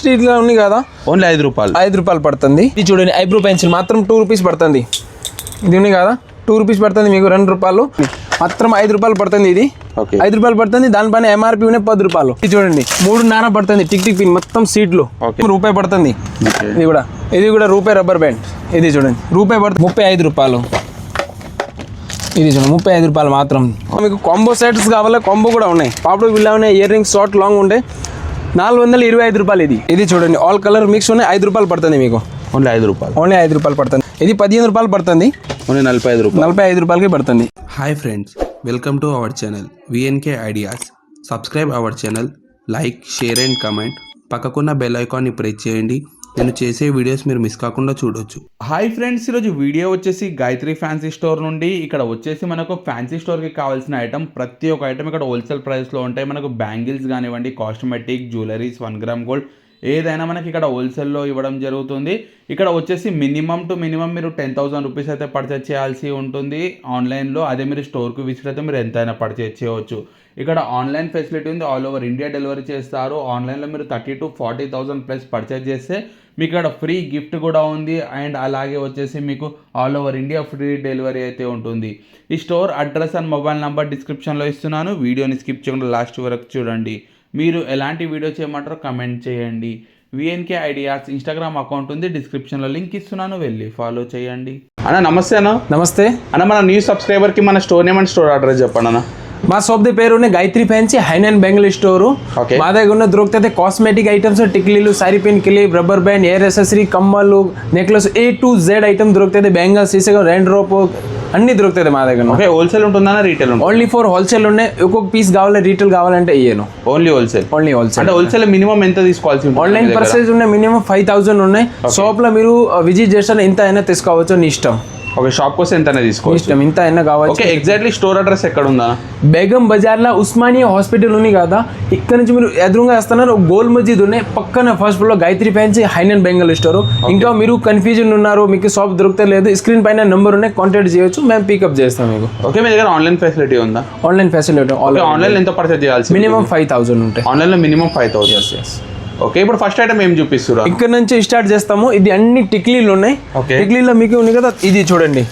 స్ట్రీట్లో ఉంది కదా? ఓన్లీ ఐదు రూపాయలు. ఐదు రూపాయలు పడుతుంది. ఇది చూడండి ఐబ్రో పెన్సిల్ మాత్రం టూ రూపీస్ పడుతుంది. ఇది ఉంది కదా? టూ రూపీస్ పడుతుంది మీకు రెండు రూపాయలు. మాత్రం ఐదు రూపాయలు పడుతుంది ఇది. ఓకే. ఐదు రూపాయలు పడుతుంది దానిపైన ఎంఆర్పి ఉన్నాయి పది రూపాయలు. ఇది చూడండి మూడున్నర పడుతుంది టిక్ టిక్ పిన్ మొత్తం సీట్లు. రూపాయి పడుతుంది. ఇది కూడా ఇది కూడా రూపాయి రబ్బర్ బ్యాండ్. ఇది చూడండి రూపాయి పడుతుంది ముప్పై ఐదు రూపాయలు. ఇది చూడండి ముప్పై ఐదు రూపాయలు మాత్రం. మీకు కాంబో సెట్స్ కావాలా? కాంబో కూడా ఉన్నాయి. పాపడు బిల్లా ఉన్నాయి ఇయర్ రింగ్స్ షార్ట్ లాంగ్ ఉంటాయి నాలుగు వందల ఇరవై ఐదు రూపాయలు ఇది. ఇది చూడండి ఆల్ కలర్ మిక్స్ ఉన్నాయి ఐదు రూపాయలు పడుతుంది మీకు. ఓన్లీ ఐదు రూపాయలు. ఓన్లీ ఐదు రూపాయలు పడుతుంది. ఇది పదిహేను రూపాయలు పడుతుంది. ఓన్లీ నలభై ఐదు రూపాయలు. నలభై ఐదు రూపాయలకి పడుతుంది. Hi friends welcome to our channel VNK ideas subscribe our channel like share and comment పక్కకున్న bell ఐకాన్ని ప్రెస్ చేయండి. నేను చేసే వీడియోస్ మీరు మిస్ కాకుండా చూడొచ్చు. హాయ్ ఫ్రెండ్స్ ఈరోజు వీడియో వచ్చేసి గాయత్రి ఫ్యాన్సీ స్టోర్ నుండి ఇక్కడ వచ్చేసి మనకు ఫ్యాన్సీ స్టోర్కి కావాల్సిన ఐటమ్ ప్రతి ఒక్క ఐటమ్ ఇక్కడ హోల్సేల్ ప్రైస్లో ఉంటాయి. మనకు బ్యాంగిల్స్ కానివ్వండి cosmetic jewelleries one gram gold ఏదైనా మనకి ఇక్కడ హోల్సేల్లో ఇవ్వడం జరుగుతుంది. ఇక్కడ వచ్చేసి మినిమం టు మినిమం మీరు టెన్ థౌసండ్ రూపీస్ అయితే పర్చేజ్ చేయాల్సి ఉంటుంది. ఆన్లైన్లో అదే మీరు స్టోర్కి విజిట్ అయితే మీరు ఎంతైనా పర్చేజ్ చేయవచ్చు. ఇక్కడ ఆన్లైన్ ఫెసిలిటీ ఉంది. ఆల్ ఓవర్ ఇండియా డెలివరీ చేస్తారు. ఆన్లైన్లో మీరు thirty to forty thousand plus purchase చేస్తే మీకు ఇక్కడ ఫ్రీ గిఫ్ట్ కూడా ఉంది. అండ్ అలాగే వచ్చేసి మీకు all over India free delivery అయితే ఉంటుంది. ఈ store address and mobile number డిస్క్రిప్షన్లో ఇస్తున్నాను. వీడియోని స్కిప్ చేయకుండా లాస్ట్ వరకు చూడండి. మీరు ఎలాంటి వీడియో చేయమంటారో కమెంట్ చేయండి. విఎన్కే ఐడియాస్ ఇన్స్టాగ్రామ్ అకౌంట్ ఉంది. డిస్క్రిప్షన్లో లింక్ ఇస్తున్నాను. వెళ్ళి ఫాలో చేయండి. అన్న నమస్తే అన్న. నమస్తే. అన్న మన న్యూ సబ్స్క్రైబర్కి మన store name and store address చెప్పండి అన్న. మా షాప్ ది పేరు గాయత్రి ఫ్యాన్సీ హైన్ అండ్ బెంగళూరు స్టోరు. మా దగ్గర ఉన్న దొరుకుతుంది cosmetic items టిక్లీలు sari pin clip rubber band hair accessory కమ్మలు necklace A to Z item దొరుకుతుంది బ్యాంగల్స్ సీసగం రెండ్ రోప్ అన్ని దొరుకుతుంది మా దగ్గర. ఓకే హోల్సేల్ ఉంటుందా రీటైల్ ఉంటుంది? ఓన్లీ ఫోర్ హోల్సేల్ ఉన్నాయి ఒక్కొక్క పీస్ కావాలి రీటైల్ కావాలంటే ఇయ్యను. ఓన్లీ హోల్సేల్ ఓన్లీ హోల్సేల్ అంటే హోల్సేల్ మినిమం ఎంత తీసుకోవాల్సి ఉంటుంది ఆన్లైన్? పర్చేజ్ ఉన్నాయి మినిమం ఫైవ్ థౌసండ్ ఉన్నాయి. షాప్లో మీరు విజిట్ చేస్తే ఇంత అయినా తీసుకోవచ్చు నీ ఇష్టం. ఓకే షాప్ కోసం ఎంత తీసుకోవచ్చు. ఇంత అయినా కావచ్చు. ఓకే ఎగ్జాక్ట్లీ స్టోర్ అడ్రస్ ఎక్కడ ఉందా బేగం బజార్లో ఉస్మానియా హాస్పిటల్ ఉంది కదా ఇక్కడ నుంచి మీరు ఎదురుగా వస్తున్నారు గోల్ మస్జిద్ ఉన్నాయి పక్కన ఫస్ట్ ఫ్లోర్ గాయత్రి ఫ్యాన్సీ హైన్ అండ్ బెంగల్ స్టోర్ ఇంకా మీరు కన్ఫ్యూజన్ ఉన్నారు మీకు షాప్ దొరుకుతే లేదు స్క్రీన్ పైన నెంబర్ ఉన్నాయి కాంటాక్ట్ చేయొచ్చు మేము పికప్ చేస్తాం మీకు. ఓకే మీ దగ్గర ఆన్లైన్ ఫెసిలిటీ ఉందా? ఆన్లైన్ ఫెసిలిటీ ఆన్లైన్ ఎంత పర్చేజ్ చేయాల్సి మినిమం ఫైవ్ థౌసండ్ ఉంటాయి. ఆన్లైన్లో మినిమం ఫైవ్ థౌసండ్ ఓకే ఇప్పుడు ఫస్ట్ ఐటమ్ ఏం చూపిస్తురా ఇక్కడ నుంచి స్టార్ట్ చేస్తాము. ఇది అన్ని టిక్లీలు ఉన్నాయి. టిక్లీలో మీకు ఉంది కదా ఇది చూడండి.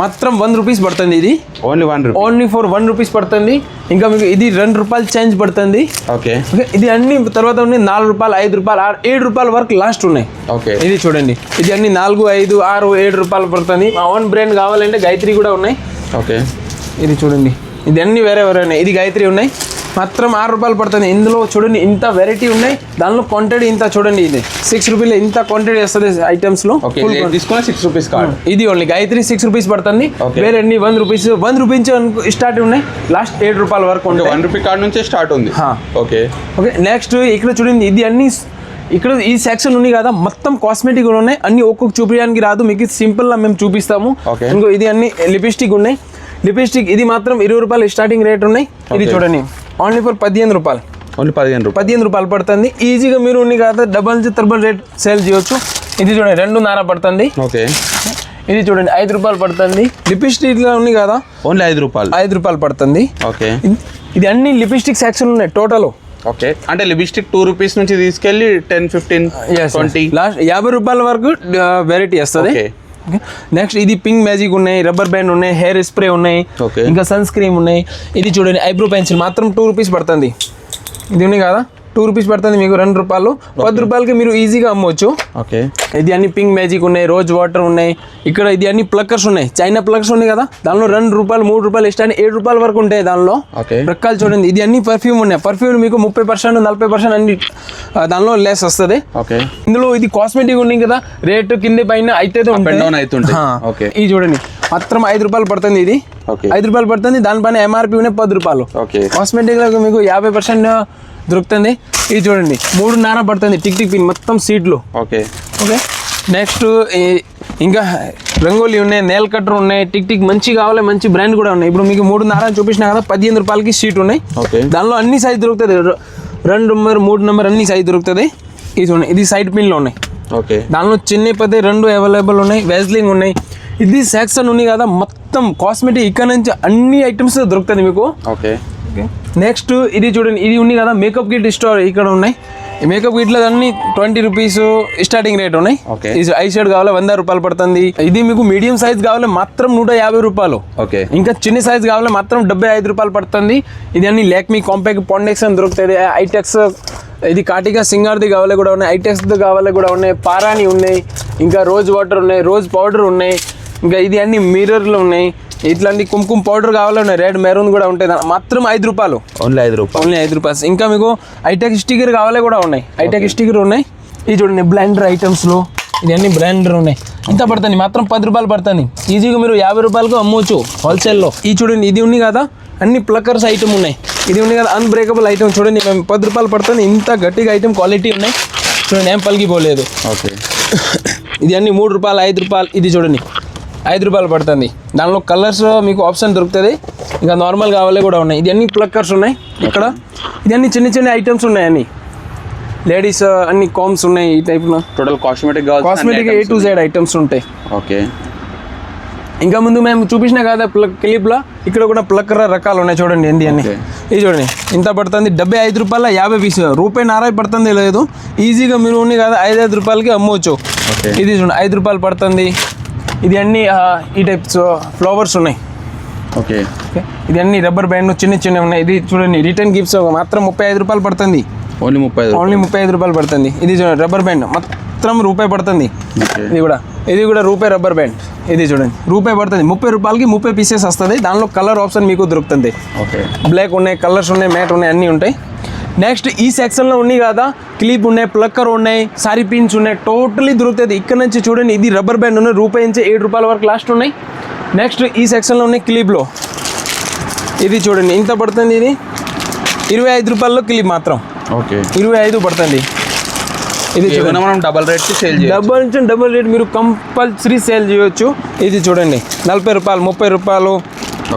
మాత్రం వన్ రూపీస్ పడుతుంది ఇది. Only one rupee only for one rupees పడుతుంది. ఇంకా మీకు ఇది రెండు రూపాయలు చేంజ్ పడుతుంది. ఓకే. ఓకే ఇది అన్ని తర్వాత ఉన్నాయి. నాలుగు రూపాయలు ఐదు రూపాయలు ఆరు ఏడు రూపాయల వరకు లాస్ట్ ఉన్నాయి. ఓకే. ఇది చూడండి. ఇది అన్ని నాలుగు ఐదు ఆరు ఏడు రూపాయలు పడుతుంది. మా ఓన్ బ్రాండ్ కావాలంటే గాయత్రి కూడా ఉన్నాయి. ఓకే. ఇది చూడండి. ఇది అన్ని వేరే వేరే ఉన్నాయి. ఇది గాయత్రి ఉన్నాయి. మాత్రం ఆరు రూపాయలు పడుతుంది. ఇందులో చూడండి ఇంత వెరైటీ ఉన్నాయి. దానిలో క్వాంటిటీ ఇంత చూడండి ఇది. సిక్స్ రూపీలు ఇంత క్వాంటిటీ వస్తుంది ఐటమ్స్లో. తీసుకున్న సిక్స్ రూపీస్ కార్డ్ ఇది ఓన్లీ గాయత్రి సిక్స్ రూపీస్ పడుతుంది. వేరే అన్ని one rupees one rupees start ఉన్నాయి. లాస్ట్ ఏడు రూపాయల వరకు ఉంటాయి. వన్ రూపీ కార్డ్ నుంచే స్టార్ట్ ఉంది. ఓకే ఓకే నెక్స్ట్ ఇక్కడ చూడండి ఇది అన్ని ఇక్కడ ఈ సెక్షన్ ఉంది కదా మొత్తం కాస్మెటిక్ కూడా ఉన్నాయి. అన్ని ఒక్కొక్క చూపించడానికి రాదు. మీకు సింపుల్గా మేము చూపిస్తాము. ఇంకో ఇది అన్ని లిప్స్టిక్ ఉన్నాయి. లిప్స్టిక్ ఇది మాత్రం ఇరవై రూపాయలు స్టార్టింగ్ రేట్ ఉన్నాయి. ఇది. చూడండి. ఓన్లీ ఫర్ పదిహేను రూపాయలు. ఓన్లీ పదిహేను రూపాయలు. పదిహేను రూపాయలు పడుతుంది. ఈజీగా మీరు ఉంది కదా డబల్ త్రిబుల్ రేట్ సేల్ చేయొచ్చు. ఇది చూడండి రెండున్నర పడుతుంది. ఓకే. ఇది చూడండి ఐదు రూపాయలు పడుతుంది. లిప్స్టిక్లో ఉంది కదా? ఓన్లీ ఐదు రూపాయలు. ఐదు రూపాయలు పడుతుంది. ఓకే. ఇది- అన్ని లిప్స్టిక్ సెక్షన్ ఉన్నాయి టోటల్ ఓకే. అంటే లిప్స్టిక్ టూ రూపీస్ నుంచి తీసుకెళ్ళి టెన్ ఫిఫ్టీన్ ట్వంటీ లాస్ట్ యాభై రూపాయల వరకు వెరైటీ వస్తుంది. నెక్స్ట్ ఇది పింక్ మ్యాజిక్ ఉన్నాయి రబ్బర్ బ్యాండ్ ఉన్నాయి హెయిర్ స్ప్రే ఉన్నాయి. ఇంకా సన్ స్క్రీమ్ ఉన్నాయి. ఇది చూడండి ఐబ్రో పెన్సిల్ మాత్రం టూ రూపీస్ పడుతుంది. ఇది ఉంది కదా? టూ రూపీస్ పడుతుంది మీకు రెండు రూపాయలు. పది రూపాయలకి మీరు ఈజీగా అమ్మవచ్చు ఓకే ఇది అన్ని పింక్ మ్యాజిక్ ఉన్నాయి రోజ్ వాటర్ ఉన్నాయి. ఇక్కడ ఇది అన్ని ప్లక్కర్స్ ఉన్నాయి. చైనా ప్లక్కర్స్ ఉన్నాయి కదా? దానిలో రెండు రూపాయలు మూడు రూపాయలు ఇష్టాన్ని ఏడు రూపాయల వరకు ఉంటాయి దానిలో. రకాలు చూడండి ఇది అన్ని పర్ఫ్యూమ్ ఉన్నాయి. పర్ఫ్యూమ్ మీకు ముప్పై పర్సెంట్ నలభై పర్సెంట్ అన్ని దానిలో లెస్ వస్తుంది. ఓకే ఇందులో ఇది కాస్మెటిక్ ఉంది కదా? రేటు కింద పైన అయితే. ఇది చూడండి మాత్రం ఐదు రూపాయలు పడుతుంది ఇది. ఐదు రూపాయలు పడుతుంది దానిపైన ఎంఆర్పి ఉన్నాయి పది రూపాయలు. కాస్మెటిక్లో మీకు యాభై పర్సెంట్ దొరుకుతుంది. ఇది చూడండి మూడున్నర పడుతుంది. టిక్ టిక్ పిన్ మొత్తం సీట్లు. ఓకే. ఓకే. నెక్స్ట్ ఇంకా రంగోలీ ఉన్నాయి నేల్ కట్టర్ ఉన్నాయి టిక్ టిక్ మంచి కావాలి మంచి బ్రాండ్ కూడా ఉన్నాయి. ఇప్పుడు మీకు మూడున్నర చూపించిన కదా పదిహేను రూపాయలకి షీట్ ఉన్నాయి. ఓకే. దానిలో అన్ని సైజ్ దొరుకుతుంది రెండు నెంబర్ మూడు నెంబర్ అన్ని సైజ్ దొరుకుతుంది ఇది చూడండి ఇది సైడ్ పిన్లో ఉన్నాయి. ఓకే. దానిలో చిన్న పెద్ద రెండు అవైలబుల్ ఉన్నాయి వెజ్లింగ్ ఉన్నాయి. ఇది సెక్షన్ ఉంది కదా మొత్తం కాస్మెటిక్ ఇక్కడ నుంచి అన్ని ఐటమ్స్ దొరుకుతుంది మీకు. ఓకే. నెక్స్ట్ ఇది చూడండి. ఇది ఉంది కదా మేకప్ కిట్ స్టోర్ ఇక్కడ ఉన్నాయి. మేకప్ ఇట్లా అన్ని ట్వంటీ రూపీస్ స్టార్టింగ్ రేట్ ఉన్నాయి. ఐ షేడ్ కావాలి వంద రూపాయలు పడుతుంది. ఇది మీకు మీడియం సైజ్ కావాలి మాత్రం నూట యాభై రూపాయలు. ఓకే ఇంకా చిన్న సైజ్ కావాలి మాత్రం డెబ్బై ఐదు రూపాయలు పడుతుంది. ఇది అన్ని లేక్మీ కాంపాక్ట్ పాండెక్స్ అని దొరుకుతుంది ఐటెక్స్ ఇది కాటిగా సింగార్ది కావాలి కూడా ఉన్నాయి. ఐటెక్స్ది కావాలి కూడా ఉన్నాయి. పారాని ఉన్నాయి. ఇంకా రోజ్ వాటర్ ఉన్నాయి. రోజ్ పౌడర్ ఉన్నాయి. ఇంకా ఇది అన్ని మిర్రర్లు ఉన్నాయి. ఇట్లాంటి కుంకుమ పౌడర్ కావాలి ఉన్నాయి రెడ్ మెరూన్ కూడా ఉంటాయి. మాత్రం ఐదు రూపాయలు. ఓన్లీ ఐదు రూపాయలు. ఓన్లీ ఐదు రూపాయలు. ఇంకా మీకు ఐటెక్ స్టిక్కర్ కావాలి కూడా ఉన్నాయి. ఐటెక్ స్టిక్కర్ ఉన్నాయి. ఇది చూడండి బ్లెండర్ ఐటమ్స్లో ఇది అన్ని బ్లెండర్ ఉన్నాయి. ఇంత పడుతుంది మాత్రం పది రూపాయలు పడుతుంది ఈజీగా మీరు యాభై రూపాయలకు అమ్మవచ్చు హోల్సేల్లో ఈ చూడండి ఇది ఉంది కదా అన్ని ప్లక్కర్స్ ఐటమ్ ఉన్నాయి. ఇది ఉంది కదా అన్బ్రేకబుల్ ఐటమ్ చూడండి మేము పది రూపాయలు పడుతుంది ఇంత గట్టిగా ఐటమ్ క్వాలిటీ ఉన్నాయి. చూడండి ఏం పలిగిపోలేదు. ఓకే ఇది అన్ని మూడు రూపాయలు ఐదు రూపాయలు. ఇది చూడండి ఐదు రూపాయలు పడుతుంది. దానిలో కలర్స్ మీకు ఆప్షన్ దొరుకుతుంది. ఇంకా నార్మల్ కావాలి కూడా ఉన్నాయి. ఇది అన్ని ప్లక్కర్స్ ఉన్నాయి ఇక్కడ. ఇది అన్ని చిన్న చిన్న ఐటమ్స్ ఉన్నాయి అన్ని. లేడీస్ అన్ని కామ్స్ ఉన్నాయి ఈ type total cosmetic cosmetic A to Z items ఉంటాయి. ఓకే ఇంకా ముందు మేము చూపించిన కదా క్లిప్లో ఇక్కడ కూడా ప్లక్కర్ రకాలు ఉన్నాయి చూడండి అన్ని. Okay. ఇది చూడండి. ఇంత పడుతుంది. డెబ్బై ఐదు రూపాయల యాభై పీస్. రూపాయి నారాయి పడుతుంది లేదు. ఈజీగా మీరు ఉంది కదా ఐదు ఐదు రూపాయలకి అమ్మవచ్చు. ఇది చూడండి. ఐదు రూపాయలు పడుతుంది. ఇది అన్ని ఈ టైప్స్ ఫ్లవర్స్ ఉన్నాయి. ఓకే. ఇది అన్ని రబ్బర్ బ్యాండ్ చిన్న చిన్న ఉన్నాయి. ఇది చూడండి రిటర్న్ గిఫ్ట్స్ మాత్రం ముప్పై ఐదు రూపాయలు పడుతుంది. ఓన్లీ ముప్పై ఓన్లీ ముప్పై ఐదు రూపాయలు పడుతుంది. ఇది చూడండి రబ్బర్ బ్యాండ్ మాత్రం రూపాయి పడుతుంది. ఇది కూడా ఇది కూడా రూపాయి రబ్బర్ బ్యాండ్ ఇది చూడండి రూపాయి పడుతుంది. ముప్పై రూపాయలకి ముప్పై పీసెస్ వస్తుంది. దానిలో కలర్ ఆప్షన్ మీకు దొరుకుతుంది. ఓకే. బ్లాక్ ఉన్నాయి కలర్స్ ఉన్నాయి మ్యాట్ ఉన్నాయి అన్నీ ఉంటాయి. నెక్స్ట్ ఈ సెక్షన్లో ఉన్నాయి కదా క్లిప్ ఉన్నాయి ప్లక్కర్ ఉన్నాయి సారీ పిన్స్ ఉన్నాయి టోటలీ దొరుకుతుంది ఇక్కడ నుంచి చూడండి ఇది రబ్బర్ బ్యాండ్ ఉన్నాయి రూపాయి నుంచి ఏడు రూపాయల వరకు లాస్ట్ ఉన్నాయి. నెక్స్ట్ ఈ సెక్షన్లో ఉన్నాయి క్లిప్లో. ఇది చూడండి ఇంత పడుతుంది ఇది? ఇరవై ఐదు రూపాయల్లో క్లిప్ మాత్రం. ఓకే. ఇరవై ఐదు పడుతుంది. ఇది చూడండి. మనం డబల్ రేట్కి సేల్ డబల్ నుంచి డబల్ రేట్ మీరు కంపల్సరీ సేల్ చేయొచ్చు. ఇది చూడండి నలభై రూపాయలు ముప్పై రూపాయలు.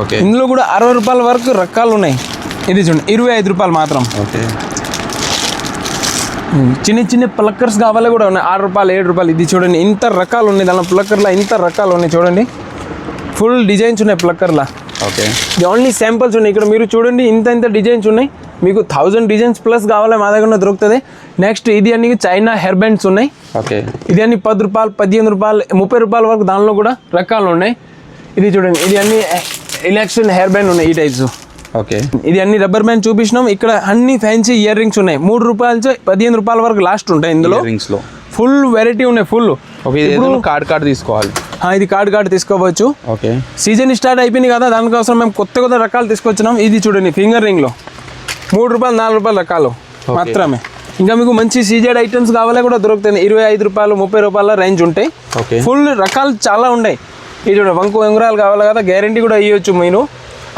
ఓకే. ఇందులో కూడా అరవై రూపాయల వరకు రకాలు ఉన్నాయి. ఇది చూడండి ఇరవై ఐదు రూపాయలు మాత్రం. ఓకే. చిన్న చిన్న ప్లక్కర్స్ కావాలి కూడా ఉన్నాయి. ఆరు రూపాయలు ఏడు రూపాయలు. ఇది చూడండి ఇంత రకాలు ఉన్నాయి. దానిలో ప్లక్కర్లో ఇంత రకాలు ఉన్నాయి చూడండి. ఫుల్ డిజైన్స్ ఉన్నాయి ప్లక్కర్లా ఓకే. ఇది ఓన్లీ శాంపుల్స్ ఉన్నాయి. ఇక్కడ మీరు చూడండి ఇంత ఇంత డిజైన్స్ ఉన్నాయి. మీకు థౌజండ్ డిజైన్స్ ప్లస్ కావాలి మా దగ్గర దొరుకుతుంది. నెక్స్ట్ ఇది అన్ని చైనా హెయిర్ బ్యాండ్స్ ఉన్నాయి. ఓకే. ఇది అన్ని పది రూపాయలు పదిహేను రూపాయలు ముప్పై రూపాయల వరకు దానిలో కూడా రకాలు ఉన్నాయి. ఇది చూడండి ఇది అన్ని ఎలక్షన్ హెయిర్ బ్యాండ్ ఉన్నాయి ఈ టైప్స్ ఓకే. ఇది అన్ని రబ్బర్ బ్యాండ్ చూపించినాం. ఇక్కడ అన్ని ఫ్యాన్సీ ఇయర్ రింగ్స్ ఉన్నాయి. మూడు రూపాయల నుంచి పదిహేను రూపాయల వరకు లాస్ట్ ఉంటాయి ఇందులో. రింగ్స్లో ఫుల్ వెరైటీ ఉన్నాయి ఫుల్ కార్డ్ కార్డ్ తీసుకోవాలి. ఇది కార్డ్ కార్డ్ తీసుకోవచ్చు. ఓకే. సీజన్ స్టార్ట్ అయిపోయింది కదా దానికోసం మేము కొత్త కొత్త రకాలు తీసుకొచ్చినాం. ఇది చూడండి ఫింగర్ రింగ్లో మూడు రూపాయలు నాలుగు రూపాయల రకాలు. మాత్రమే. ఇంకా మీకు మంచి సీజెడ్ ఐటమ్స్ కావాలా కూడా దొరుకుతాయి. ఇరవై ఐదు రూపాయలు ముప్పై రూపాయల రేంజ్ ఉంటాయి. ఓకే. ఫుల్ రకాలు చాలా ఉన్నాయి. ఇది చూడండి వంకు ఉంగరాలు కావాలి కదా గ్యారంటీ కూడా ఇవ్వచ్చు మీరు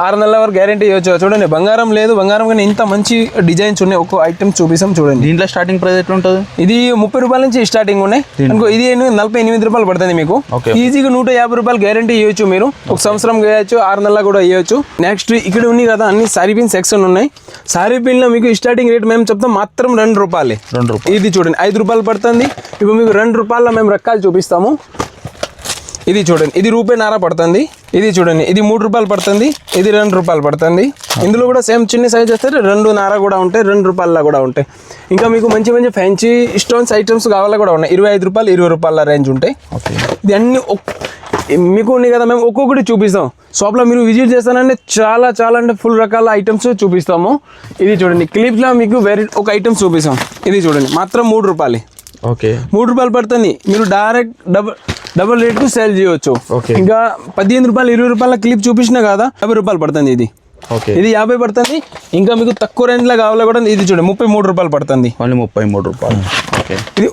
ఆరు నెలల వరకు గ్యారంటీ ఇవ్వచ్చు. చూడండి బంగారం లేదు బంగారం కానీ ఇంత మంచి డిజైన్స్ ఉన్నాయి. ఒక్కో ఐటమ్ చూపిస్తాం చూడండి. దీంట్లో స్టార్టింగ్ ప్రైస్ ఎట్లా ఉంటుంది ఇది ముప్పై రూపాయల నుంచి స్టార్టింగ్ ఉన్నాయి. అనుకో ఇది నలభై ఎనిమిది రూపాయలు పడుతుంది మీకు. ఈజీగా నూట యాభై రూపాయలు గ్యారంటీ ఇవ్వచ్చు మీరు. ఒక సంవత్సరం వేయచ్చు ఆరు నెలల కూడా ఇవ్వచ్చు. నెక్స్ట్ ఇక్కడ ఉన్నాయి కదా అన్ని సారీ పిన్ సెక్షన్ ఉన్నాయి. సారీ పిన్లో మీకు స్టార్టింగ్ రేట్ మేము చెప్తాం మాత్రం రెండు రూపాయలే. రెండు రూపాయలు. ఇది చూడండి ఐదు రూపాయలు పడుతుంది. ఇప్పుడు మీకు రెండు రూపాయల మేము రకాలు చూపిస్తాము. ఇది చూడండి. ఇది రూపాయి నారా పడుతుంది. ఇది చూడండి. ఇది మూడు రూపాయలు పడుతుంది. ఇది రెండు రూపాయలు పడుతుంది. ఇందులో కూడా సేమ్ చిన్న సైజ్ వస్తే రెండు నారా కూడా ఉంటాయి రెండు రూపాయల కూడా ఉంటాయి. ఇంకా మీకు మంచి మంచి ఫ్యాన్సీ స్టోన్స్ ఐటమ్స్ కావాలా కూడా ఉన్నాయి. ఇరవై ఐదు రూపాయలు ఇరవై రూపాయల రేంజ్ ఉంటాయి. ఇది అన్ని మీకు ఉన్నాయి కదా మేము ఒక్కొక్కటి చూపిస్తాం. షాప్లో మీరు విజిట్ చేస్తానంటే చాలా చాలా అంటే ఫుల్ రకాల ఐటమ్స్ చూపిస్తాము. ఇది చూడండి. క్లిప్లో మీకు వేరే ఒక ఐటమ్ చూపిస్తాం. ఇది చూడండి. మాత్రం మూడు రూపాయలు. ఓకే. మూడు రూపాయలు పడుతుంది. మీరు డైరెక్ట్ డబల్ డబల్ రేట్కు సేల్ చేయవచ్చు. ఇంకా పదిహేను రూపాయలు ఇరవై రూపాయల క్లిప్ చూపించినా కదా యాభై రూపాయలు పడుతుంది ఇది. ఓకే ఇది యాభై పడుతుంది. ఇంకా మీకు తక్కువ రేంజ్లో కావాలో కూడా ఇది చూడండి ముప్పై మూడు రూపాయలు pడుతుంది ఓన్లీ ముప్పై మూడు రూపాయలు. ఓకే ఇది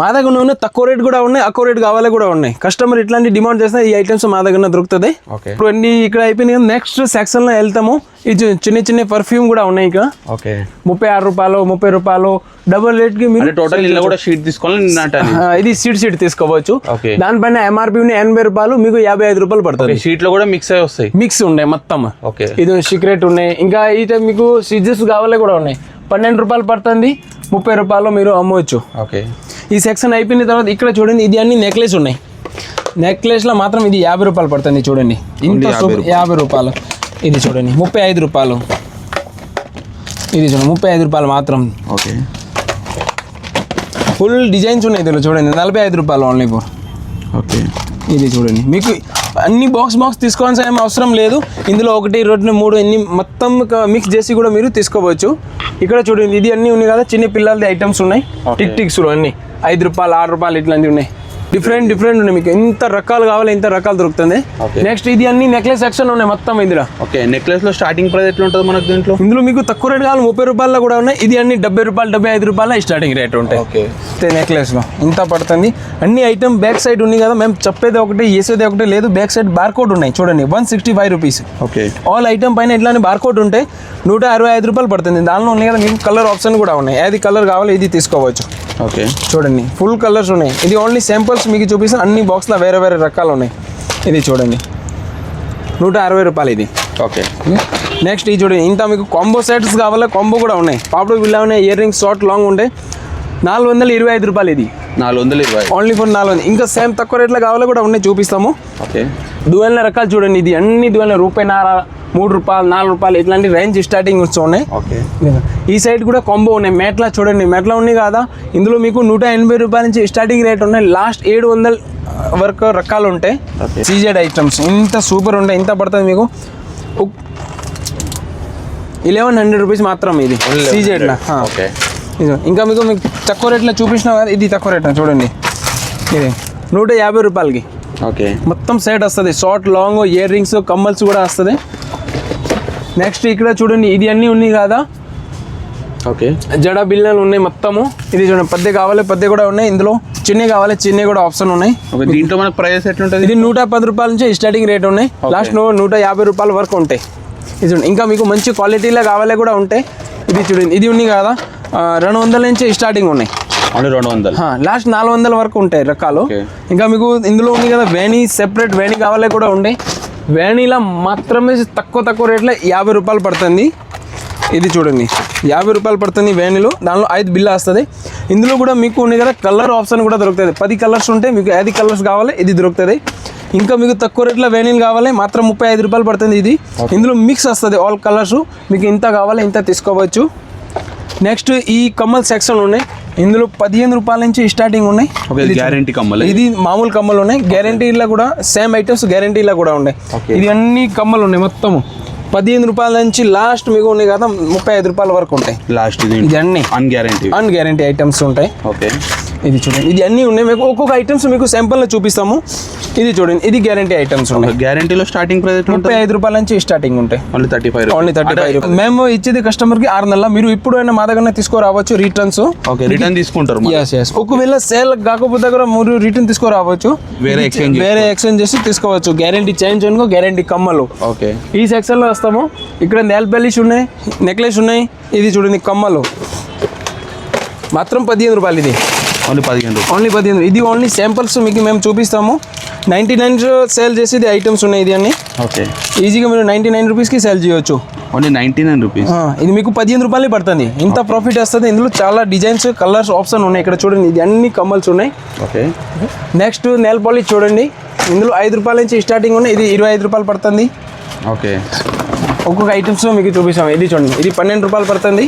మా దగ్గర ఉన్నాయి తక్కువ రేట్ కూడా ఉన్నాయి ఎక్కువ రేట్ కావాలి కూడా ఉన్నాయి. కస్టమర్ ఇట్లాంటి డిమాండ్ చేస్తే ఈ ఐటమ్స్ మా దగ్గర దొరుకుతుంది. ఇప్పుడు అన్ని ఇక్కడ అయిపోయినాయి నెక్స్ట్ సెక్షన్లో వెళ్తాము. ఇది చిన్న చిన్న పర్ఫ్యూమ్ కూడా ఉన్నాయి ఇక. ఓకే. ముప్పై ఆరు రూపాయలు ముప్పై రూపాయలు డబుల్ రేట్కి మీరు అంటే టోటల్ ఇలా కూడా షీట్ తీసుకోవాలి ఇది సీట్ సీట్ తీసుకోవచ్చు. దానిపైన ఎంఆర్పి ఎనభై రూపాయలు మీకు యాభై ఐదు రూపాయలు పడుతుంది. షీట్లో కూడా మిక్స్ అయి వస్తాయి. మిక్స్ ఉన్నాయి మొత్తం. ఓకే. ఇది సీక్రెట్ ఉన్నాయి. ఇంకా టైం మీకు సిజెస్ కావాలి కూడా ఉన్నాయి. పన్నెండు రూపాయలు పడుతుంది ముప్పై రూపాయలు మీరు అమ్మవచ్చు. ఓకే. ఈ సెక్షన్ అయిపోయిన తర్వాత ఇక్కడ చూడండి ఇది అన్ని నెక్లెస్ ఉన్నాయి. నెక్లెస్లో మాత్రం ఇది యాభై రూపాయలు పడుతుంది చూడండి. ఇంత యాభై రూపాయలు. ఇది చూడండి ముప్పై ఐదు రూపాయలు. ఇది చూడండి ముప్పై ఐదు రూపాయలు మాత్రం. ఓకే. ఫుల్ డిజైన్స్ ఉన్నాయి ఇందులో చూడండి నలభై ఐదు రూపాయలు ఓన్లీ ఫోర్ ఓకే. ఇది చూడండి మీకు అన్ని బాక్స్ బాక్స్ తీసుకోవాల్సిన ఏం అవసరం లేదు. ఇందులో ఒకటి రెండు మూడు ఎన్ని మొత్తం మిక్స్ చేసి కూడా మీరు తీసుకోవచ్చు. ఇక్కడ చూడండి ఇది అన్నీ ఉన్నాయి కదా చిన్న పిల్లలది ఐటమ్స్ ఉన్నాయి. టిక్ టిక్స్ అన్ని. ఐదు రూపాయలు ఆరు రూపాయలు ఇట్లాంటివి ఉన్నాయి. డిఫరెంట్ డిఫరెంట్ ఉన్నాయి. మీకు ఎంత రకాలు కావాలి ఎంత రకాలు దొరుకుతుంది. నెక్స్ట్ ఇది అన్ని నెక్లెస్ సెక్షన్ ఉన్నాయి మొత్తం ఇందులో. ఓకే నెక్లెస్లో స్టార్టింగ్ ప్రైస్ ఎట్లా ఉంటుంది మనకు దీంట్లో? ఇందులో మీకు తక్కువ రేట్ కావాలి ముప్పై రూపాయల్లో కూడా ఉన్నాయి. ఇది అన్ని డెబ్బై రూపాయలు డెబ్బై ఐదు రూపాయల స్టార్టింగ్ రేట్ ఉంటాయి. ఓకే నెక్లెస్లో ఇంత పడుతుంది. అన్ని ఐటమ్ బ్యాక్ సైడ్ ఉంది కదా మేము చెప్పేది ఒకటి చేసేది ఒకటి లేదు. బ్యాక్ సైడ్ బార్కోడ్ ఉన్నాయి. చూడండి one sixty five rupees okay all item పైన ఇట్లానే బార్కోడ్ ఉంటే నూట అరవై ఐదు రూపాయలు పడుతుంది. దానిలో ఉన్నాయి కదా మీకు కలర్ ఆప్షన్ కూడా ఉన్నాయి. ఏది కలర్ కావాలో ఇది తీసుకోవచ్చు. ఓకే. చూడండి. ఫుల్ కలర్స్ ఉన్నాయి. ఇది ఓన్లీ శాంపుల్స్ మీకు చూపిస్తే అన్ని బాక్స్లో వేరే వేరే రకాలు ఉన్నాయి. ఇది చూడండి. నూట అరవై రూపాయలు ఇది. ఓకే. నెక్స్ట్ ఇది చూడండి. ఇంత మీకు కాంబో సెట్స్ కావాలా? కాంబో కూడా ఉన్నాయి. పాపులర్ బిల్లా ఉన్నాయి. ఇయర్ రింగ్స్ షార్ట్ లాంగ్ ఉంటాయి నాలుగు వందల ఇరవై ఐదు రూపాయలు ఇది. నాలుగు వందలు ఇరవై. ఓన్లీ ఫర్ నాలుగు వందలు. ఇంకా సేమ్ తక్కువ రేట్లో కావాలో కూడా ఉన్నాయి చూపిస్తాము. ఓకే. దువెల్ల రకాలు చూడండి. ఇది అన్ని దువెల్ల రూపాయి నార మూడు రూపాయలు నాలుగు రూపాయలు ఇట్లాంటి రేంజ్ స్టార్టింగ్ ఓకే ఈ సైడ్ కూడా కాంబో ఉన్నాయి. మెట్లా చూడండి. మెట్లా ఉన్నాయి కదా? ఇందులో మీకు నూట ఎనభై రూపాయల నుంచి స్టార్టింగ్ రేట్ ఉన్నాయి. లాస్ట్ ఏడు వందల వరకు రకాలు ఉంటాయి. సీజెడ్ ఐటమ్స్ ఇంత సూపర్ ఉంటాయి. ఇంత పడుతుంది మీకు. ఇలెవెన్ హండ్రెడ్ రూపీస్ మాత్రం ఇది. సీజెడ్లా ఓకే ఇంకా మీకు మీకు తక్కువ రేట్లో చూపించినా కదా? ఇది తక్కువ రేట్? చూడండి. ఇది నూట యాభై రూపాయలకి. ఓకే మొత్తం సెట్ వస్తుంది. షార్ట్ లాంగ్ ఇయర్ రింగ్స్ కమ్మల్స్ కూడా వస్తుంది. నెక్స్ట్ ఇక్కడ చూడండి ఇది అన్నీ ఉన్నాయి కదా? ఓకే జడ బిల్లలు ఉన్నాయి మొత్తము. ఇది చూడండి పద్దె కావాలి పద్దె కూడా ఉన్నాయి. ఇందులో చిన్న కావాలి చిన్న కూడా ఆప్షన్ ఉన్నాయి. ఓకే దీంట్లో మనకు ప్రైస్ ఎట్లుంటుంది? ఇది నూట పది రూపాయల నుంచి స్టార్టింగ్ రేట్ ఉన్నాయి. లాస్ట్ నూట యాభై రూపాయల వరకు ఉంటాయి. ఇది చూడండి ఇంకా మీకు మంచి క్వాలిటీలో కావాలి కూడా ఉంటాయి. ఇది చూడండి ఇది ఉన్నాయి కదా? రెండు వందల నుంచి స్టార్టింగ్ ఉన్నాయి. రెండు వందలు. లాస్ట్ నాలుగు వందల వరకు ఉంటాయి రకాలు. ఇంకా మీకు ఇందులో ఉంది కదా వేణి సెపరేట్ వేణి కావాలి కూడా ఉండే. వేణిలా మాత్రమే తక్కువ తక్కువ రేట్లో యాభై రూపాయలు పడుతుంది. ఇది చూడండి. యాభై రూపాయలు పడుతుంది వేణిలో. దానిలో ఐదు బిల్లు వస్తుంది. ఇందులో కూడా మీకు ఉంది కదా కలర్ ఆప్షన్ కూడా దొరుకుతుంది. పది కలర్స్ ఉంటే మీకు ఐదు కలర్స్ కావాలి ఇది దొరుకుతుంది. ఇంకా మీకు తక్కువ రేట్లో వేణీలు కావాలి మాత్రం ముప్పై ఐదు రూపాయలు పడుతుంది ఇది. ఇందులో మిక్స్ వస్తుంది. ఆల్ కలర్స్ మీకు ఇంత కావాలి ఇంత తీసుకోవచ్చు. నెక్స్ట్ ఈ కమ్మల్ సెక్షన్ ఉన్నాయి. ఇందులో పదిహేను రూపాయల నుంచి స్టార్టింగ్ ఉన్నాయి. గ్యారంటీ కమ్మలు. ఇది మామూలు కమ్మలు ఉన్నాయి. గ్యారంటీలో కూడా సేమ్ ఐటమ్స్ గ్యారంటీలో కూడా ఉన్నాయి. ఇది అన్ని కమ్మలు ఉన్నాయి మొత్తము. పదిహేను రూపాయల నుంచి లాస్ట్ మీకు ఉన్నాయి కదా ముప్పై ఐదు రూపాయల వరకు ఉంటాయి. లాస్ట్ ఇది అన్ని. Un guarantee un guarantee items ఉంటాయి. ఓకే ఇది చూడండి. ఇది అన్నీ ఉన్నాయి. మీకు ఒక్కొక్క ఐటమ్స్ మీకు శాంపుల్లో చూపిస్తాము. ఇది చూడండి. ఇది గ్యారంటీ ఐటమ్స్ ఉన్నాయి. గ్యారంటీలో స్టార్టింగ్ ప్రైస్ ముప్పై ఐదు రూపాయల నుంచి స్టార్టింగ్ ఉంటాయి. Only thirty five only thirty five మేము ఇచ్చేది కస్టమర్కి ఆరు నెలల. మీరు ఇప్పుడైనా మా దగ్గర తీసుకురావచ్చు రిటర్న్స్ ఓకే రిటర్న్ తీసుకుంటారు. ఎస్ ఎస్ ఒకవేళ సేల్ కాకపోతే కూడా మీరు రిటర్న్ తీసుకురావచ్చు. వేరే exchange వేరే ఎక్స్చేంజ్ చేసి తీసుకోవచ్చు. గ్యారంటీ చేంజ్ అనుకో గ్యారంటీ కమ్మలు. ఓకే ఈ సెక్షన్లో వస్తాము. ఇక్కడ నెల్ బెల్లిష్ ఉన్నాయి నెక్లెస్ ఉన్నాయి. ఇది చూడండి కమ్మలు. మాత్రం పదిహేను రూపాయలు ఇది. ఓన్లీ పదిహేను ఓన్లీ పదిహేను. ఇది ఓన్లీ శాంపుల్స్ మీకు మేము చూపిస్తాము. నైంటీ నైన్ సేల్ చేసేది ఐటమ్స్ ఉన్నాయి ఇది అన్ని. ఓకే. ఈజీగా మీరు నైంటీ నైన్ రూపీస్కి సేల్ చేయొచ్చు. ఓన్లీ నైంటీ నైన్ రూపీస్ ఇది మీకు పదిహేను రూపాయలు పడుతుంది. ఇంత ప్రాఫిట్ వస్తుంది. ఇందులో చాలా డిజైన్స్ కలర్స్ ఆప్షన్ ఉన్నాయి. ఇక్కడ చూడండి ఇది అన్ని కమ్మల్స్ ఉన్నాయి. ఓకే. నెక్స్ట్ నెల్ పాలిష్ చూడండి. ఇందులో ఐదు రూపాయల నుంచి స్టార్టింగ్ ఉన్నాయి. ఇది ఇరవై ఐదు రూపాయలు పడుతుంది. ఓకే. ఒక్కొక్క ఐటమ్స్ మీకు చూపిస్తాము. ఇది చూడండి. ఇది పన్నెండు రూపాయలు పడుతుంది.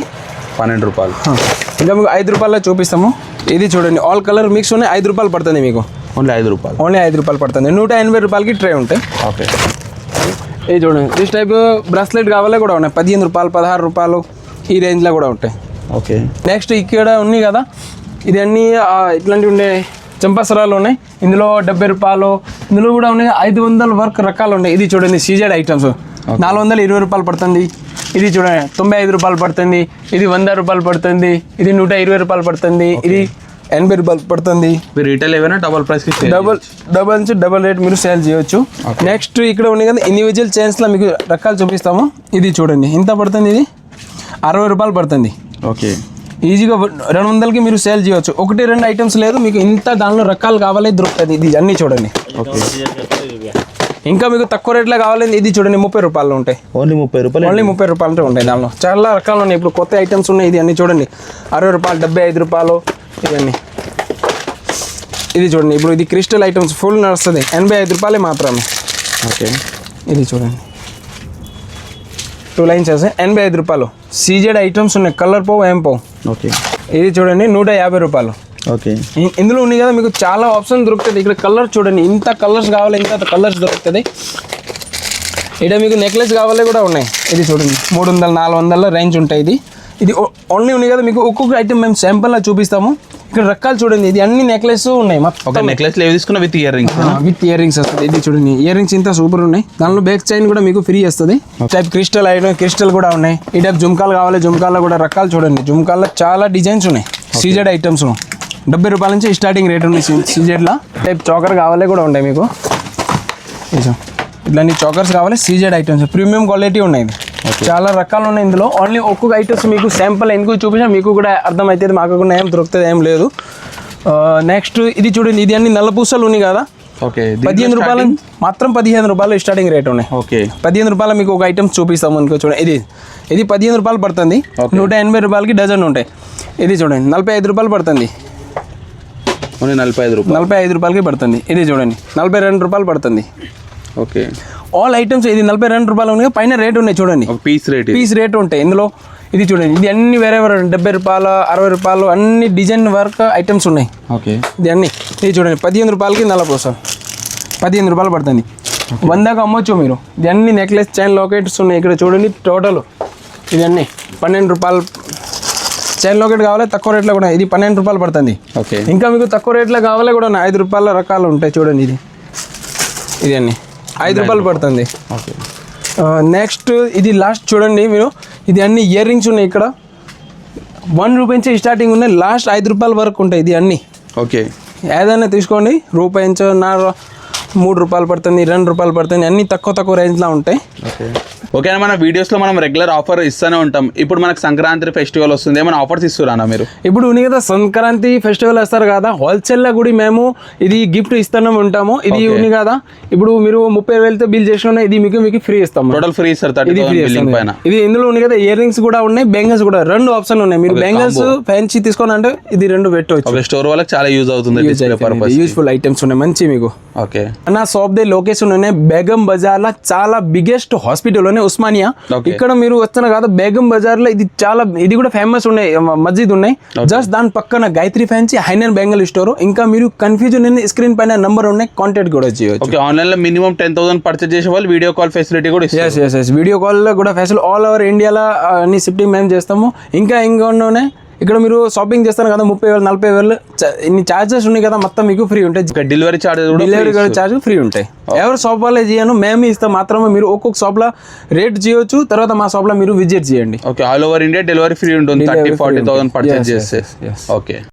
పన్నెండు రూపాయలు. ఇంకా మీకు ఐదు రూపాయల్లో చూపిస్తాము. ఇది చూడండి. ఆల్ కలర్ మిక్స్ ఉన్నాయి. ఐదు రూపాయలు పడుతుంది మీకు. ఓన్లీ ఐదు రూపాయలు. ఓన్లీ ఐదు రూపాయలు పడుతుంది. నూట ఎనభై రూపాయలకి ట్రే ఉంటాయి. ఓకే. ఇది చూడండి. దిస్ టైప్ బ్రాస్లెట్ కావాలే కూడా ఉన్నాయి. పదిహేను రూపాయలు పదహారు రూపాయలు ఈ రేంజ్లో కూడా ఉంటాయి. ఓకే. నెక్స్ట్ ఇక్కడ ఉన్నాయి కదా. ఇది అన్నీ ఇట్లాంటివి ఉండే చంపాసరాలు ఉన్నాయి. ఇందులో డెబ్బై రూపాయలు. ఇందులో కూడా ఉన్నాయి. ఐదు వందల వరకు రకాలు ఉన్నాయి. ఇది చూడండి. సీజెడ్ ఐటమ్స్ నాలుగు వందల ఇరవై రూపాయలు పడుతుంది. ఇది చూడండి తొంభై ఐదు రూపాయలు పడుతుంది ఇది వంద రూపాయలు పడుతుంది ఇది నూట ఇరవై రూపాయలు పడుతుంది ఇది ఎనభై రూపాయలు పడుతుంది. మీరు రీటైల్ ఏమైనా డబల్ ప్రైస్కి డబల్ డబల్ నుంచి డబల్ రేట్ మీరు సేల్ చేయొచ్చు. నెక్స్ట్ ఇక్కడ ఉన్నాయి కదా ఇండివిజువల్ చైన్స్లో మీకు రకాలు చూపిస్తాము. ఇది చూడండి ఎంత పడుతుంది ఇది? అరవై రూపాయలు పడుతుంది. ఓకే. ఈజీగా రెండు వందలకి మీరు సేల్ చేయవచ్చు ఒకటి రెండు ఐటమ్స్ లేదు మీకు ఇంత దానిలో రకాలు కావాలి దొరుకుతుంది. ఇది అన్నీ చూడండి. ఓకే. ఇంకా మీకు తక్కువ రేట్లో కావాలి ఇది చూడండి ముప్పై రూపాయలు ఉంటాయి. ఓన్లీ ముప్పై రూపాయలు ఓన్లీ ముప్పై రూపాయలు ఉంటాయి దానిలో. చాలా రకాలు ఉన్నాయి. ఇప్పుడు కొత్త ఐటమ్స్ ఉన్నాయి ఇది అన్నీ చూడండి. అరవై రూపాయలు డెబ్బై ఐదు రూపాయలు ఇవన్నీ. ఇది చూడండి ఇప్పుడు ఇది క్రిస్టల్ ఐటమ్స్ ఫుల్ నడుస్తుంది. ఎనభై ఐదు రూపాయలే మాత్రమే. ఓకే. ఇది చూడండి. టూ లైన్స్ వేస్తే ఎనభై ఐదు రూపాయలు. సీజెడ్ ఐటమ్స్ ఉన్నాయి. కలర్ పోవు ఏం పోవు. ఓకే. ఇది చూడండి నూట యాభై రూపాయలు. ఓకే ఇందులో ఉన్నాయి కదా మీకు చాలా ఆప్షన్ దొరుకుతుంది ఇక్కడ కలర్ చూడండి. ఇంత కలర్స్ కావాలి ఇంత కలర్స్ దొరుకుతుంది ఇక్కడ మీకు నెక్లెస్ కావాలి కూడా ఉన్నాయి. ఇది చూడండి. మూడు వందల నాలుగు వందల రేంజ్ ఉంటాయి ఇది. ఇది ఓన్లీ ఉన్నాయి కదా మీకు ఒక్కొక్క ఐటమ్ మేము శాంపుల్లా చూపిస్తాము. ఇక్కడ రకాలు చూడండి. ఇది అన్ని నెక్లెస్ ఉన్నాయి. ఒక మొత్తం నెక్లెస్ ఏవి తీసుకున్నా with ear rings with ear rings వస్తుంది. ఇది చూడండి. ఇయర్ రింగ్స్ ఇంత సూపర్ ఉన్నాయి. దానిలో బ్యాక్ చైన్ కూడా మీకు ఫ్రీ వస్తుంది. టైప్ క్రిస్టల్ ఐటమ్ క్రిస్టల్ కూడా ఉన్నాయి. ఈ టైప్ జుమ్కాలు కావాలి జుమ్కాల్లో కూడా రకాలు చూడండి. జుమ్కాల్లో చాలా డిజైన్స్ ఉన్నాయి. సీజెడ్ ఐటమ్స్ డెబ్బై రూపాయల నుంచి స్టార్టింగ్ రేట్ ఉన్నాయి సీజెడ్లో. టైప్ చాకర్ కావాలి కూడా ఉంటాయి మీకు. ఇట్లాంటి చాకర్స్ కావాలి సీజెడ్ ఐటమ్స్. ప్రీమియం క్వాలిటీ ఉన్నాయి చాలా రకాలు ఉన్నాయి ఇందులో. ఓన్లీ ఒక్కొక్క ఐటమ్స్ మీకు శాంపుల్ ఎందుకు చూపించినా మీకు కూడా అర్థమవుతుంది మాకు కూడా ఏం దొరుకుతుంది ఏం లేదు. నెక్స్ట్ ఇది చూడండి ఇది అన్ని నల్ల పూసలు ఉన్నాయి కదా. ఓకే. పదిహేను రూపాయలు మాత్రం పదిహేను రూపాయలు స్టార్టింగ్ రేట్ ఉన్నాయి. ఓకే. పదిహేను రూపాయలు మీకు ఒక ఐటమ్స్ చూపిస్తాము అనుకో చూడండి. ఇది ఇది పదిహేను రూపాయలు పడుతుంది. నూట ఎనభై రూపాయలకి డజన్ ఉంటాయి. ఇది చూడండి నలభై ఐదు రూపాయలు పడుతుంది. ఓన్లీ నలభై ఐదు రూపాయలు. నలభై ఐదు రూపాయలకి పడుతుంది. ఇది చూడండి. నలభై రెండు రూపాయలు పడుతుంది. ఓకే. ఆల్ ఐటమ్స్ ఇది నలభై రెండు రూపాయలు ఉన్నాయి. పైన రేట్ ఉన్నాయి చూడండి. పీస్ రేట్ పీస్ రేట్ ఉంటాయి. ఇందులో ఇది చూడండి. ఇది అన్ని వేరే వేరే డెబ్బై రూపాయలు అరవై రూపాయలు అన్ని డిజైన్ వర్క్ ఐటమ్స్ ఉన్నాయి. ఓకే. ఇది అన్ని. ఇది చూడండి. పదిహేను రూపాయలకి నలభై పదిహేను రూపాయలు పడుతుంది. వందకు అమ్మొచ్చు మీరు. ఇది అన్ని నెక్లెస్ చైన్ లాకెట్స్ ఉన్నాయి. ఇక్కడ చూడండి. టోటల్ ఇది అన్ని. పన్నెండు రూపాయలు చైన్ లాకెట్ కావాలి? తక్కువ రేట్లో కూడా ఇది పన్నెండు రూపాయలు పడుతుంది. ఓకే. ఇంకా మీకు తక్కువ రేట్లో కావాలి కూడా. ఐదు రూపాయల రకాలు ఉంటాయి చూడండి ఇది. ఇది అన్ని. ఐదు రూపాయలు పడుతుంది. ఓకే. నెక్స్ట్ ఇది లాస్ట్ చూడండి మీరు. ఇది అన్ని ఇయర్ రింగ్స్ ఉన్నాయి ఇక్కడ. వన్ రూపీ నుంచి స్టార్టింగ్ ఉన్నాయి. లాస్ట్ ఐదు రూపాయల వరకు ఉంటాయి ఇది అన్ని. ఓకే. ఏదైనా తీసుకోండి. రూపాయి నుంచి నా మూడు రూపాయలు పడుతుంది రెండు రూపాయలు పడుతుంది. అన్ని తక్కువ తక్కువ రేంజ్లో ఉంటాయి. ఓకే మన వీడియోస్లో మనం రెగ్యులర్ ఆఫర్ ఇస్తూనే ఉంటాం. ఇప్పుడు మనకు సంక్రాంతి ఫెస్టివల్ వస్తుంది. ఏమైనా ఆఫర్స్ ఇస్తున్నారా మీరు? ఇప్పుడు ఉన్నాయి కదా సంక్రాంతి ఫెస్టివల్ వస్తారు కదా. హోల్సేల్లో కూడా మేము ఇది గిఫ్ట్ ఇస్తూనే ఉంటాము. ఇది ఉంది కదా. ఇప్పుడు మీరు ముప్పై వేలతో బిల్ చేసిన ఇది మీకు మీకు ఫ్రీ ఇస్తాము టోటల్ ఫ్రీ ఇస్తారు ఇది ఫ్రీ పైన. ఇది ఇందులో ఉంది కదా ఇయర్ రింగ్స్ కూడా ఉన్నాయి బెంగల్స్ కూడా. రెండు ఆప్షన్ ఉన్నాయి. మీరు బెంగల్స్ ఫ్యాన్సీ తీసుకోని అంటే ఇది రెండు పెట్టవచ్చు. స్టోర్ వాళ్ళకి చాలా యూజ్ అవుతుంది యూస్ఫుల్ ఐటమ్స్ ఉన్నాయి మంచి మీకు. ఓకే నా షాప్ దే లొకేషన్ ఉన్నాయి. బేగం బజార్లో చాలా బిగ్గెస్ట్ హాస్పిటల్ ఉన్నాయి ఉస్మానియా. ఇక్కడ మీరు వస్తున్నారు కదా బేగం బజార్లో ఇది చాలా ఇది కూడా ఫేమస్ ఉన్నాయి మస్జిద్ ఉన్నాయి. జస్ట్ దాని పక్కన గాయత్రి ఫ్యాన్సీ హైనర్ బెంగల్ స్టోర్. ఇంకా మీరు కన్ఫ్యూజన్ స్క్రీన్ పైన నంబర్ ఉన్నాయి కాంటాక్ట్ కూడా చేయొచ్చు. ఓకే ఆన్లైన్లో మినిమం టెన్ థౌసండ్ పర్చేస్ చేసే వాళ్ళు వీడియో కాల్ ఫెసిలిటీ కూడా ఎస్ ఎస్ ఎస్ వీడియో కాల్లో కూడా ఫెసిల్ ఆల్ ఓవర్ ఇండియాలో అన్ని షిఫ్టింగ్ మేము చేస్తాము. ఇంకా ఇంకా ఉన్నాయి. ఇక్కడ మీరు షాపింగ్ చేస్తారు కదా ముప్పై వేలు నలభై వేలు ఇన్ని ఛార్జెస్ ఉన్నాయి కదా మొత్తం మీకు ఫ్రీ ఉంటాయి. డెలివరీ చార్జెస్ కూడా డెలివరీ ఛార్జ్ ఫ్రీ ఉంటాయి. ఎవరు షాప్ వాళ్ళే చేయను మేమే ఇస్తాం మాత్రమే మీరు ఒక్కొక్క షాప్లో రేట్ చేయొచ్చు తర్వాత మా షాప్లో మీరు విజిట్ చేయండి. Okay all over India delivery free ఉంటుంది థర్టీ ఫార్టీ థౌసండ్. పర్చేస్ చేస్తే. ఓకే